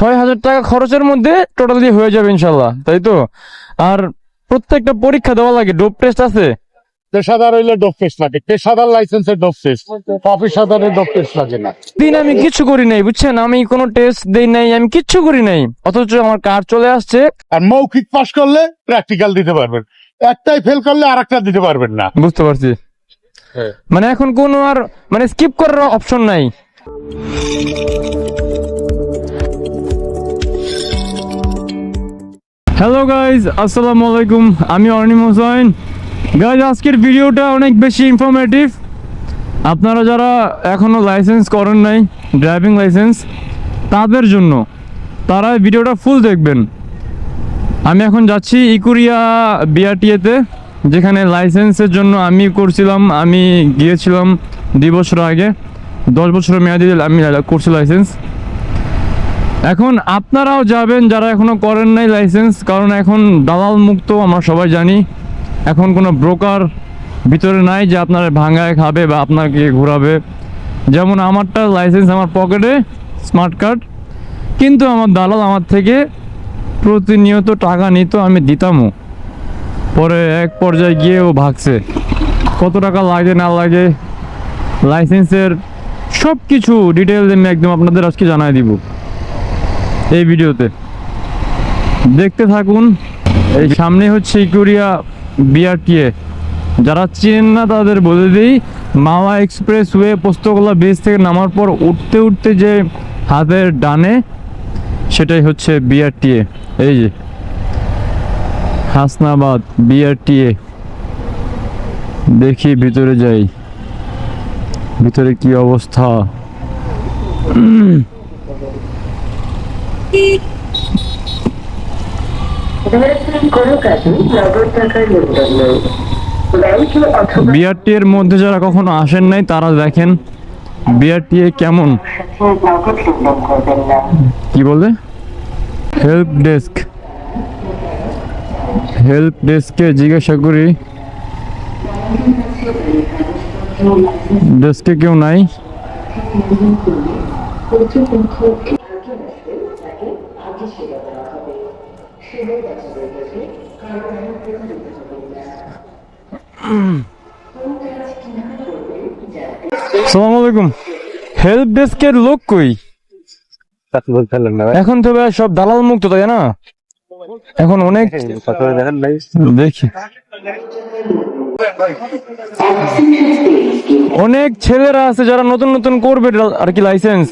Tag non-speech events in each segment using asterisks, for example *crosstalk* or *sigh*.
ছয় হাজার টাকা খরচের মধ্যে টোটালি হয়ে যাবে ইনশাল্লাহ তাই তো? আর প্রত্যেকটা পরীক্ষা দেওয়া লাগে ডোপ টেস্ট আছে? পেশাদার হইলে ডোপ টেস্ট লাগে পেশাদার লাইসেন্সের ডোপ টেস্ট অফিসাদারের ডোপ টেস্ট লাগে না। দিন আমি কিচ্ছু করি নাই বুঝছেন? আমি কোনো টেস্ট দেই নাই আমি কিচ্ছু করি নাই। অথচ আমার কার্ড চলে আসছে। আর মৌখিক পাস করলে প্র্যাকটিক্যাল দিতে পারবেন। একটাই ফেল করলে আর একটা দিতে পারবেন না। বুঝতে পারছি। হ্যাঁ। মানে এখন কোনো আর মানে স্কিপ করার অপশন নাই। হ্যালো গাইজ আসসালামু আলাইকুম আমি অর্নিম হোসাইন গাইজ আজকের ভিডিওটা অনেক বেশি ইনফরমেটিভ আপনারা যারা এখনও লাইসেন্স করেন নাই ড্রাইভিং লাইসেন্স তাদের জন্য তারা ভিডিওটা ফুল দেখবেন। আমি এখন যাচ্ছি ইকুরিয়া বিআরটিএতে, যেখানে লাইসেন্সের জন্য আমি করছিলাম, আমি গিয়েছিলাম দুই বছর আগে। দশ বছরের মেয়াদি আমি করছি লাইসেন্স এখন আপনারাও যাবেন, যারা এখনও করেন নাই লাইসেন্স কারণ এখন দালাল মুক্ত, আমরা সবাই জানি। এখন কোনো ব্রোকার ভিতরে নাই যে আপনার ভাঙায় খাবে বা আপনাকে ঘোরাবে। যেমন আমারটা লাইসেন্স আমার পকেটে স্মার্ট কার্ড কিন্তু আমার দালাল আমার থেকে প্রতিনিয়ত টাকা নিত, আমি দিতামও। পরে এক পর্যায়ে গিয়ে ও ভাগছে। কত টাকা লাগে, না লাগে লাইসেন্সের সব কিছু ডিটেলস আমি একদম আপনাদের আজকে জানাই দিব। এই ভিডিওতে। দেখতে থাকুন, এই সামনে হচ্ছে ইকুরিয়া বিআরটিএ। যারা চেনেন না, তাদের বলে দিই, Mawa express way Postogola bridge থেকে নামার পর উঠতে উঠতে যে হাতের ডানে, সেটাই হচ্ছে বিআরটিএ। এই যে, হাসনাবাদ বিআরটিএ। দেখি ভিতরে যাই। ভিতরে কি অবস্থা ধরেছেন কোনো কাজে নগদ টাকার লেনদেন নেই ব্যাংকে অথবা বিআরটি এর মধ্যে যারা কখনো আসেন নাই তারা দেখেন বিআরটি কেমন। কি বলে হেল্প ডেস্ক হেল্প ডেস্কে জিজ্ঞাসা করি। ডেস্কে কেউ নাই? হেল্প ডেস্কের লোক কই? এখন তো সব দালাল মুক্ত, তাই না? এখন অনেক দেখি। অনেক ছেলেরা আছে যারা নতুন নতুন করবে আর কি লাইসেন্স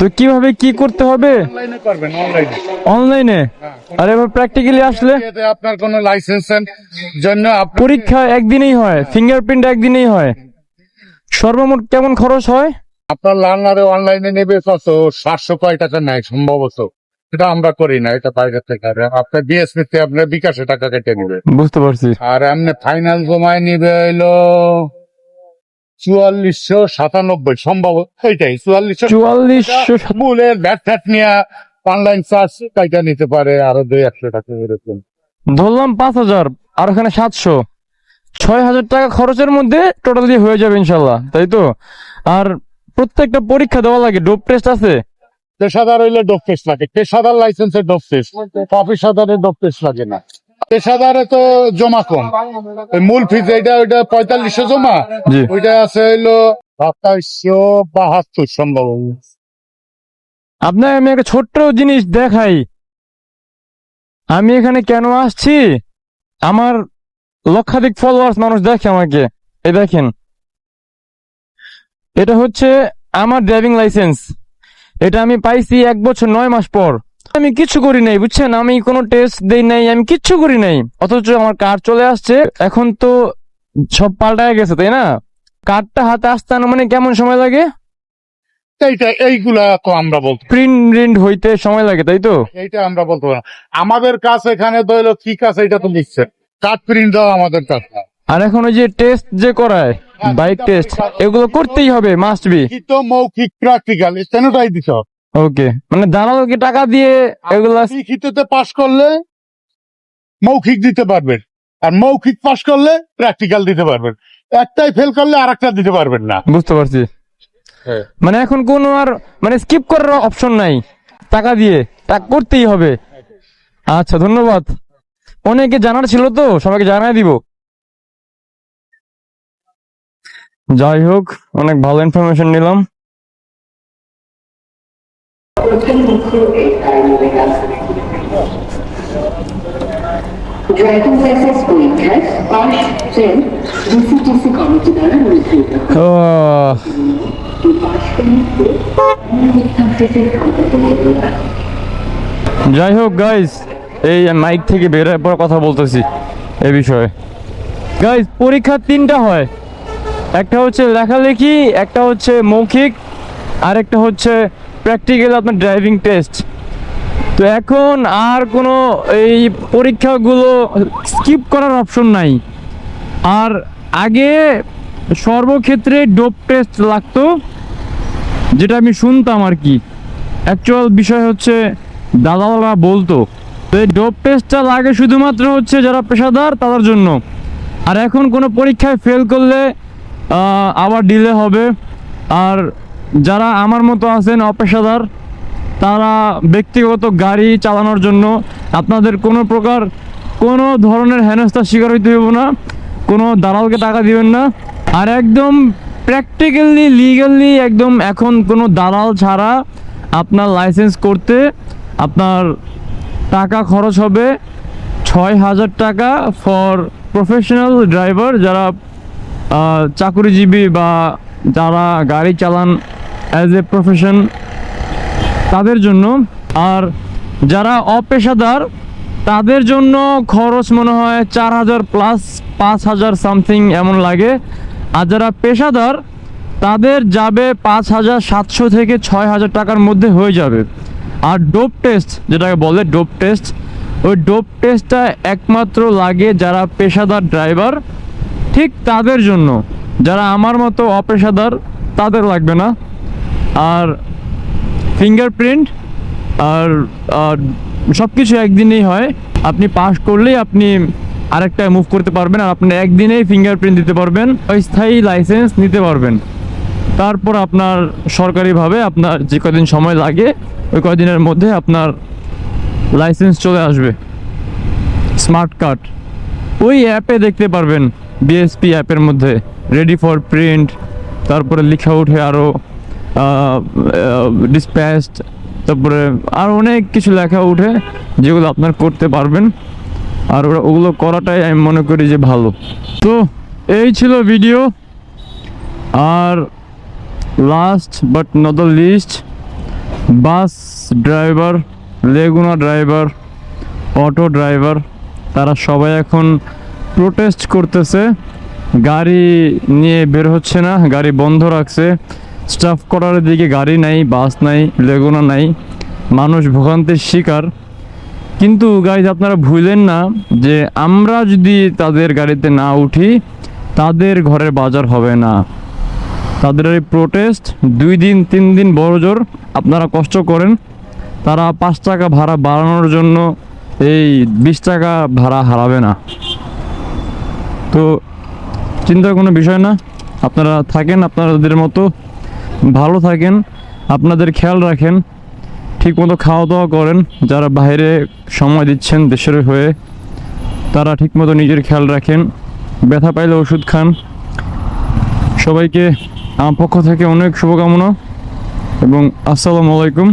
তো কীভাবে কি করতে হবে? অনলাইনে করবেন অনলাইনে অনলাইনে আর এবার প্র্যাকটিক্যালি আসলে? আপনার কোনো লাইসেন্সের জন্য পরীক্ষা একদিনেই হয় ফিঙ্গারপ্রিন্ট একদিনেই হয়। সর্বমোট কেমন খরচ হয়? আপনার লার্নারে অনলাইনে নেবে কত? সাতশো কয় টাকা নেয় সম্ভবত। এটা আমরা করি না এটা বাইরে থেকে। আপনার বিএসপি তে আপনার বিকাশে টাকা কেটে নেবে। বুঝতে পারছি। আর এমনি ফাইনাল জমায় নিবে হইল চুয়াল্লিশশো সাতানব্বই সম্ভব এইটাই চুয়াল্লিশশো চুয়াল্লিশশো মূলের ব্যাট ফ্যাট নিয়ে অনলাইন চার্জ কাইটা নিতে পারে? আরও দুই একশো টাকা এরকম। ধরলাম পাঁচ হাজার আর ওখানে সাতশো। ছয় হাজার টাকা খরচের মধ্যে টোটালি হয়ে যাবে ইনশাল্লাহ তাই তো? আর প্রত্যেকটা পরীক্ষা দেওয়া লাগে ডোপ টেস্ট আছে। পেশাদার হইলে ডোপ টেস্ট লাগে পেশাদার লাইসেন্সের ডোপ টেস্ট অফিসাদারের ডোপ টেস্ট লাগে না। পেশাদারে তো জমা কম। মূল ফিজ এটা ওইটা পঁয়তাল্লিশশো জমা। ওইটা আছে হইল সাতাইশশো বাহাত্তর সম্ভব আপনার আমি একটা ছোট্ট জিনিস দেখাই। আমি এখানে কেন আসছি? আমার লক্ষাধিক ফলোয়ার্স মানুষ দেখে আমাকে। এই দেখেন। এটা হচ্ছে আমার ড্রাইভিং লাইসেন্স এটা আমি পাইছি এক বছর নয় মাস পর। আমি কিচ্ছু করি নাই বুঝছেন? আমি কোনো টেস্ট দেই নাই আমি কিচ্ছু করি নাই। অথচ আমার কার্ড চলে আসছে এখন তো সব পাল্টায় গেছে তাই না? কার্ডটা হাতে আসতে মানে কেমন সময় লাগে? এইটা এইগুলা তো আমরা বলতে প্রিন্ট প্রিন্ট হইতে সময় লাগে তাই তো? এইটা আমরা বলতে পারি না। আমাদের কাজ এখানে দইলো কি কাজ এটা তো লিখছে। কার্ড প্রিন্ট দেওয়া আমাদের কাজ আর এখন ওই যে টেস্ট যে করায় বাইক টেস্ট এগুলো করতেই হবে মাস্ট বি লিখিত মৌখিক প্র্যাকটিক্যাল দিতে হবে। ওকে। মানে দালালকে টাকা দিয়ে এগুলা লিখিততে পাশ করলে মৌখিক দিতে পারবেন। আর মৌখিক পাশ করলে প্র্যাকটিক্যাল দিতে পারবেন। একটাই ফেল করলে আর একটা দিতে পারবেন না। বুঝতে পারছি। হ্যাঁ। মানে এখন কোনো আর মানে স্কিপ করার অপশন নাই। টাকা দিয়ে। তা করতেই হবে। আচ্ছা ধন্যবাদ। অনেকে জানার ছিল তো সবাইকে জানাই দিব। যাই হোক অনেক ভালো ইনফরমেশন নিলাম। *laughs* যাই হোক গাইস এই মাইক থেকে বের হওয়ার পর কথা বলতেছি এ বিষয়ে। গাইস পরীক্ষা তিনটা হয়। একটা হচ্ছে লেখালেখি, একটা হচ্ছে মৌখিক আর একটা হচ্ছে প্র্যাকটিক্যাল আপনার ড্রাইভিং টেস্ট তো এখন আর কোনো এই পরীক্ষাগুলো স্কিপ করার অপশন নাই। আর আগে সর্বক্ষেত্রে ডোপ টেস্ট লাগতো, যেটা আমি শুনতাম আর কি। অ্যাকচুয়াল বিষয় হচ্ছে দাদারা বলতো তো এই ডোপ টেস্টটা লাগে শুধুমাত্র হচ্ছে যারা পেশাদার, তাদের জন্য। আর এখন কোনো পরীক্ষায় ফেল করলে আবার ডিলে হবে। আর যারা আমার মতো আছেন অপেশাদার, তারা ব্যক্তিগত গাড়ি চালানোর জন্য আপনাদের কোনো প্রকার কোনো ধরনের হেনস্থার শিকার হইতে হইব না, কোনো দালালকে টাকা দিবেন না। আর একদম প্র্যাকটিক্যালি লিগালি একদম এখন কোনো দালাল ছাড়া আপনার লাইসেন্স করতে আপনার টাকা খরচ হবে ছয় হাজার টাকা ফর প্রফেশনাল ড্রাইভার যারা চাকুরিজীবী বা যারা গাড়ি চালান অ্যাজ এ প্রফেশন তাদের জন্য। আর যারা অপেশাদার, তাদের জন্য খরচ মনে হয় চার হাজার প্লাস পাঁচ হাজার সামথিং এমন লাগে। আর যারা পেশাদার, তাদের যাবে পাঁচ হাজার সাতশো থেকে ছয় হাজার টাকার মধ্যে হয়ে যাবে। আর ডোপ টেস্ট যেটাকে বলে ডোপ টেস্ট ওই ডোপ টেস্টটা একমাত্র লাগে যারা পেশাদার ড্রাইভার ঠিক তাদের জন্য। যারা আমার মতো অপেশাদার, তাদের লাগবে না। আর ফিঙ্গারপ্রিন্ট আর সব কিছু একদিনেই হয়। আপনি পাস করলেই আপনি আরেকটা মুভ করতে পারবেন আর আপনি একদিনেই ফিঙ্গারপ্রিন্ট দিতে পারবেন স্থায়ী লাইসেন্স নিতে পারবেন। তারপর আপনার সরকারিভাবে আপনার যে কদিন সময় লাগে, ওই কদিনের মধ্যে আপনার লাইসেন্স চলে আসবে। স্মার্ট কার্ড ওই অ্যাপে দেখতে পারবেন বিএসপি অ্যাপের মধ্যে রেডি ফর প্রিন্ট তারপরে লেখা উঠে আরও ডিসপ্যাচড তারপরে আর অনেক কিছু লেখা উঠে যেগুলো আপনার করতে পারবেন। আর ওরা ওগুলো করাটাই আমি মনে করি যে ভালো। তো এই ছিল video R last but not the least bus driver Laguna driver auto driver তারা সবাই এখন প্রোটেস্ট করতেছে। গাড়ি নিয়ে বের হচ্ছে না, গাড়ি বন্ধ রাখছে। স্টাফ করার দিকে গাড়ি নাই বাস নাই, লেগুনা নাই। মানুষ ভোগান্তির শিকার। কিন্তু গাইজ আপনারা ভুলেন না যে আমরা যদি তাদের গাড়িতে না উঠি, তাদের ঘরের বাজার হবে না। তাদের এই প্রোটেস্ট দুই দিন, তিন দিন বড় জোর, আপনারা কষ্ট করেন। তারা পাঁচ টাকা ভাড়া বাড়ানোর জন্য এই বিশ টাকা ভাড়া হারাবে না। তো, চিন্তার কোনো বিষয় না। আপনারা থাকেন আপনাদের মতো। ভালো থাকেন, আপনাদের খেয়াল রাখেন, ঠিকমতো খাওয়া দাওয়া করেন, যারা বাইরে সময় দিচ্ছেন দেশের হয়ে, তারা ঠিকমতো নিজের খেয়াল রাখেন, ব্যথা পাইলে ওষুধ খান। সবাইকে আমার পক্ষ থেকে অনেক শুভকামনা এবং আসসালামু আলাইকুম।